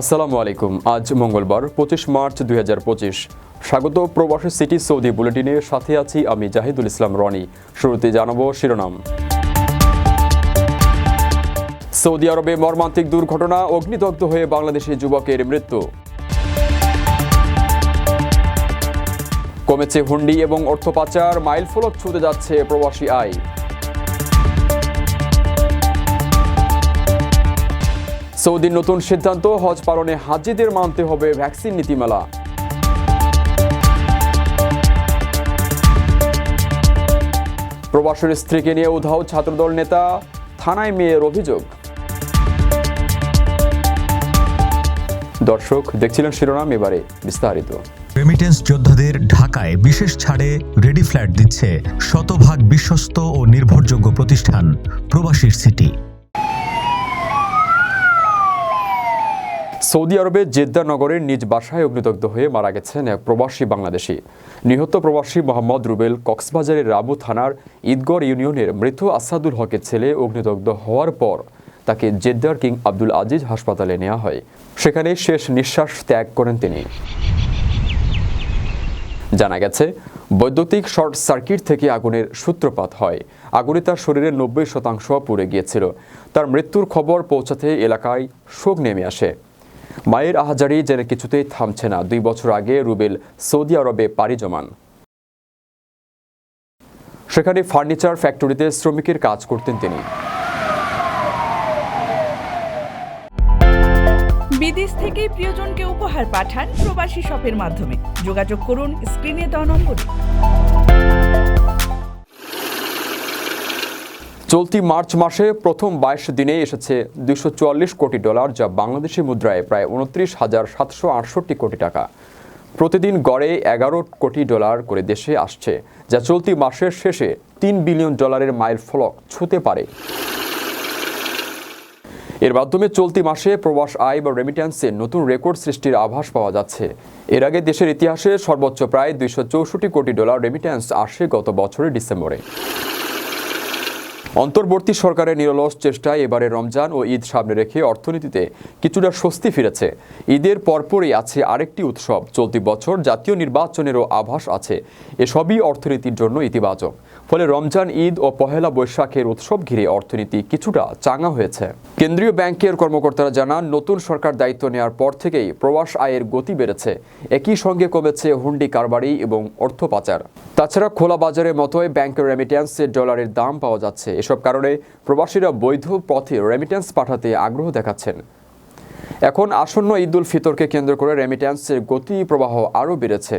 আসসালামু আলাইকুম। আজ মঙ্গলবার, পঁচিশ মার্চ দুই স্বাগত প্রবাসী সিটি সৌদি বুলেটিনে, সাথে আছি আমি জাহিদুল ইসলাম রনি। শুরুতে জানাব শিরোনাম। সৌদি আরবে মর্মান্তিক দুর্ঘটনা, অগ্নিদগ্ধ হয়ে বাংলাদেশি যুবকের মৃত্যু। কমেছে হুন্ডি এবং অর্থ পাচার মাইল ফলক ছুঁতে যাচ্ছে প্রবাসী আয়। সৌদির নতুন সিদ্ধান্ত, হজ পালনে হাজিদের মানতে হবে ভ্যাকসিন নীতিমালা। প্রবাসের স্ত্রীকে নিয়ে উধাও ছাত্রদল নেতা, থানায় মেয়ের অভিযোগ। দর্শক, দেখছিলেন শিরোনাম, এবারে বিস্তারিত। রেমিটেন্স যোদ্ধাদের ঢাকায় বিশেষ ছাড়ে রেডি ফ্ল্যাট দিচ্ছে শতভাগ বিশ্বস্ত ও নির্ভরযোগ্য প্রতিষ্ঠান, প্রবাসীর সিটি। সৌদি আরবের জেদ্দা নগরের নিজ বাসায় অগ্নিদগ্ধ হয়ে মারা গেছেন এক প্রবাসী বাংলাদেশি। নিহত প্রবাসী মোহাম্মদ রুবেল কক্সবাজারের রামু থানার ঈদগড় ইউনিয়নের মৃত আসাদুল হকের ছেলে অগ্নিদগ্ধ হওয়ার পর তাকে জেদ্দার কিং আব্দুল আজিজ হাসপাতালে নেওয়া হয়। সেখানে শেষ নিঃশ্বাস ত্যাগ করেন তিনি। জানা গেছে, বৈদ্যুতিক শর্ট সার্কিট থেকে আগুনের সূত্রপাত হয়। আগুনে তার শরীরের নব্বই শতাংশ পুড়ে গিয়েছিল। তার মৃত্যুর খবর পৌঁছাতে এলাকায় শোক নেমে আসে। মায়ের আহাজারি যেন কিছুতেই থামছে না। দুই বছর আগে রুবেল সৌদি আরবে পাড়ি জমান। সেখানে ফার্নিচার ফ্যাক্টরিতে শ্রমিকের কাজ করতেন তিনি। বিদেশ থেকে প্রিয়জনকে উপহার পাঠান প্রবাসী শপের মাধ্যমে। যোগাযোগ করুন স্ক্রিনে দেওয়া নম্বরে। চলতি মার্চ মাসে প্রথম বাইশ দিনে এসেছে দুশো কোটি ডলার, যা বাংলাদেশি মুদ্রায় প্রায় উনত্রিশ হাজার সাতশো আটষট্টি কোটি টাকা। প্রতিদিন গড়ে এগারো কোটি ডলার করে দেশে আসছে, যা চলতি মাসের শেষে তিন বিলিয়ন ডলারের মাইল ফলক ছুঁতে পারে। এর মাধ্যমে চলতি মাসে প্রবাস আয় বা রেমিট্যান্সে নতুন রেকর্ড সৃষ্টির আভাস পাওয়া যাচ্ছে। এর আগে দেশের ইতিহাসে সর্বোচ্চ প্রায় দুইশো চৌষট্টি কোটি ডলার রেমিট্যান্স আসে গত বছরের ডিসেম্বরে। অন্তর্বর্তী সরকারের নিরলস চেষ্টায় এবারে রমজান ও ঈদ সামনে রেখে অর্থনীতিতে কিছুটা স্বস্তি ফিরেছে। ঈদের পরপরই আছে আরেকটি উৎসব। চলতি বছর জাতীয় নির্বাচনেরও আভাস আছে। এসবই অর্থনীতির জন্য ইতিবাচক। ফলে রমজান, ঈদ ও পহেলা বৈশাখের উৎসব ঘিরে অর্থনীতি কিছুটা চাঙা হয়েছে। কেন্দ্রীয় ব্যাংকের কর্মকর্তারা জানান, নতুন সরকার দায়িত্ব নেওয়ার পর থেকেই প্রবাস আয়ের গতি বেড়েছে। একই সঙ্গে কমেছে হুন্ডি কারবারি এবং অর্থ পাচার। তাছাড়া খোলা বাজারের মতোই ব্যাংকের রেমিট্যান্সের ডলারের দাম পাওয়া যাচ্ছে। এসব কারণে প্রবাসীরা বৈধ পথে রেমিট্যান্স পাঠাতে আগ্রহ দেখাচ্ছেন। এখন আসন্ন ঈদুল ফিতরকে কেন্দ্র করে রেমিট্যান্সের গতি প্রবাহ আরও বেড়েছে।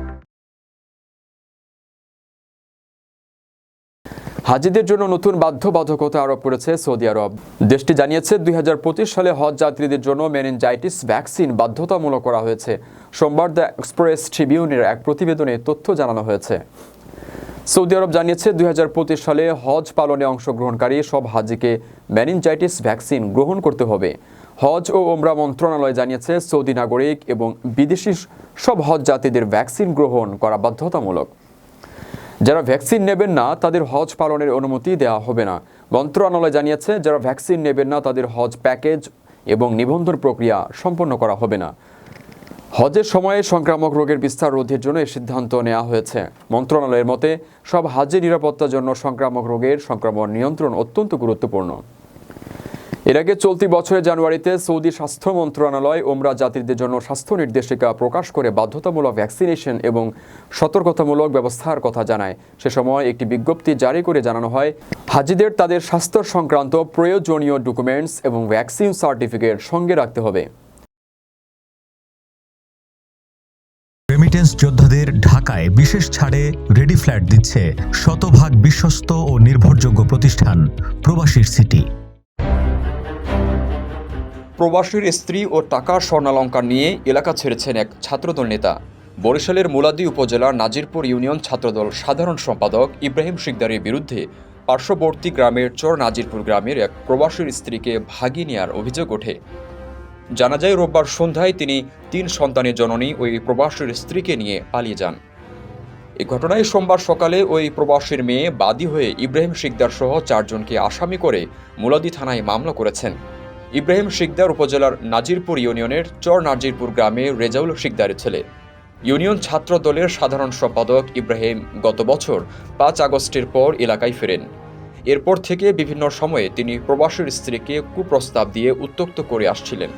হাজিদের জন্য নতুন বাধ্যবাধকতা আরোপ করেছে সৌদি আরব। দেশটি জানিয়েছে, দুই হাজার পঁচিশ সালে হজ যাত্রীদের জন্য মেনিনজাইটিস ভ্যাকসিন বাধ্যতামূলক করা হয়েছে। সোমবার দ্য এক্সপ্রেস ট্রিবিউনের এক প্রতিবেদনে তথ্য জানানো হয়েছে। সৌদি আরব জানিয়েছে, দুই হাজার পঁচিশ সালে হজ পালনে অংশগ্রহণকারী সব হাজিকে মেনিনজাইটিস ভ্যাকসিন গ্রহণ করতে হবে। হজ ও ওমরা মন্ত্রণালয় জানিয়েছে, সৌদি নাগরিক এবং বিদেশি সব হজ জাতিদের ভ্যাকসিন গ্রহণ করা বাধ্যতামূলক। যারা ভ্যাকসিন নেবেন না, তাদের হজ পালনের অনুমতি দেওয়া হবে না। মন্ত্রণালয় জানিয়েছে, যারা ভ্যাকসিন নেবেন না, তাদের হজ প্যাকেজ এবং নিবন্ধন প্রক্রিয়া সম্পন্ন করা হবে না। হজের সময়ে সংক্রামক রোগের বিস্তার রোধের জন্য এ সিদ্ধান্ত নেওয়া হয়েছে। মন্ত্রণালয়ের মতে, সব হাজের নিরাপত্তার জন্য সংক্রামক রোগের সংক্রমণ নিয়ন্ত্রণ অত্যন্ত গুরুত্বপূর্ণ। এর আগে চলতি বছরের জানুয়ারিতে সৌদি স্বাস্থ্য মন্ত্রণালয় ওমরা যাত্রীদের জন্য স্বাস্থ্য নির্দেশিকা প্রকাশ করে বাধ্যতামূলক ভ্যাকসিনেশন এবং সতর্কতামূলক ব্যবস্থার কথা জানায়। সে সময় একটি বিজ্ঞপ্তি জারি করে জানানো হয়, হাজিদের তাদের স্বাস্থ্য সংক্রান্ত প্রয়োজনীয় ডকুমেন্টস এবং ভ্যাকসিন সার্টিফিকেট সঙ্গে রাখতে হবে। রেমিটেন্স যোদ্ধাদের ঢাকায় বিশেষ ছাড়ে রেডি ফ্ল্যাট দিচ্ছে শতভাগ বিশ্বস্ত ও নির্ভরযোগ্য প্রতিষ্ঠান, প্রবাসীর সিটি প্রবাসীর স্ত্রী ও টাকা স্বর্ণালঙ্কার নিয়ে এলাকা ছেড়েছেন এক ছাত্রদল নেতা। বরিশালের মুলাদি উপজেলার নাজিরপুর ইউনিয়ন ছাত্রদল সাধারণ সম্পাদক ইব্রাহিম শিকদারের বিরুদ্ধে পার্শ্ববর্তী গ্রামের চর নাজিরপুর গ্রামের এক প্রবাসীর স্ত্রীকে ভাগিয়ে নেওয়ার অভিযোগ ওঠে। জানা যায়, রোববার সন্ধ্যায় তিনি তিন সন্তানের জননী ওই প্রবাসীর স্ত্রীকে নিয়ে পালিয়ে যান। এই ঘটনায় সোমবার সকালে ওই প্রবাসীর মেয়ে বাদী হয়ে ইব্রাহিম শিকদার সহ চারজনকে আসামি করে মুলাদি থানায় মামলা করেছেন। ইব্রাহিম শিকদার উপজেলার নাজিরপুর ইউনিয়নের চর নাজিরপুর গ্রামে রেজাউল শিকদারের ছেলে। ইউনিয়ন ছাত্র দলের সাধারণ সম্পাদক ইব্রাহিম গত বছর পাঁচ আগস্টের পর এলাকায় ফেরেন। এরপর থেকে বিভিন্ন সময়ে তিনি প্রবাসীর স্ত্রীকে কুপ্রস্তাব দিয়ে উত্তক্ত করে আসছিলেন।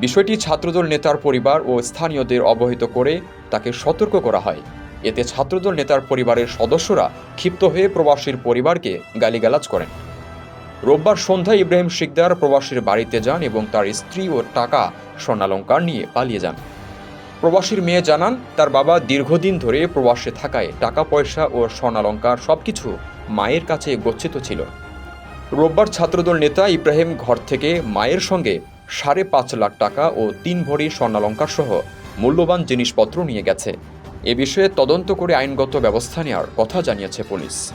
বিষয়টি ছাত্রদল নেতার পরিবার ও স্থানীয়দের অবহিত করে তাকে সতর্ক করা হয়। এতে ছাত্রদল নেতার পরিবারের সদস্যরা ক্ষিপ্ত হয়ে প্রবাসীর পরিবারকে গালিগালাজ করেন। রোববার সন্ধ্যায় ইব্রাহিম শিকদার প্রবাসীর বাড়িতে যান এবং তার স্ত্রী ও টাকা স্বর্ণালঙ্কার নিয়ে পালিয়ে যান। প্রবাসীর মেয়ে জানান, তার বাবা দীর্ঘদিন ধরে প্রবাসে থাকায় টাকা, পয়সা ও স্বর্ণালঙ্কার সবকিছু মায়ের কাছে গচ্ছিত ছিল। রোববার ছাত্রদল নেতা ইব্রাহিম ঘর থেকে মায়ের সঙ্গে সাড়ে পাঁচ লাখ টাকা ও তিন ভরি স্বর্ণালঙ্কার সহ মূল্যবান জিনিসপত্র নিয়ে গেছে। এ বিষয়ে তদন্ত করে আইনগত ব্যবস্থা নেওয়ার কথা জানিয়েছে পুলিশ।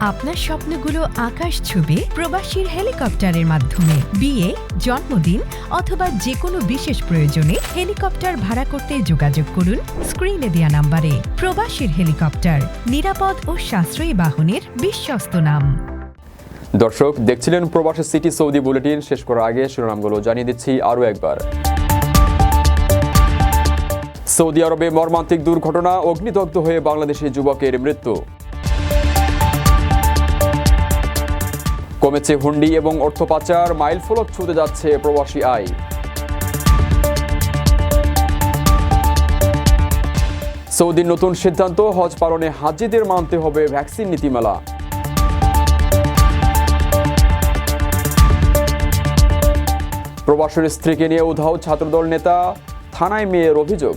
আপনার স্বপ্নগুলো আকাশ ছুবে প্রবাসীর হেলিকপ্টারের মাধ্যমে। বিয়ে, জন্মদিন অথবা যে কোনো বিশেষ প্রয়োজনে হেলিকপ্টার ভাড়া করতে যোগাযোগ করুন স্ক্রিনে দেয়া নাম্বারে। প্রবাসীর হেলিকপ্টার, নিরাপদ ও সাশ্রয়ী বাহনের বিশ্বস্ত নাম। দর্শক, দেখছিলেন প্রবাসী সিটি সৌদি বুলেটিন। শেষ করার আগে শিরোনামগুলো জানিয়ে দিচ্ছি আরও একবার। সৌদি আরবে মর্মান্তিক দুর্ঘটনা, অগ্নিদগ্ধ হয়ে বাংলাদেশি যুবকের মৃত্যু। কমেছে হুন্ডি এবং অর্থ পাচার, মাইল ফলক ছুঁতে যাচ্ছে প্রবাসী আয়। সৌদির নতুন সিদ্ধান্ত, হজ পালনে হাজিদের মানতে হবে ভ্যাকসিন নীতিমালা। প্রবাসীর স্ত্রীকে নিয়ে উধাও ছাত্রদল নেতা, থানায় মেয়ের অভিযোগ।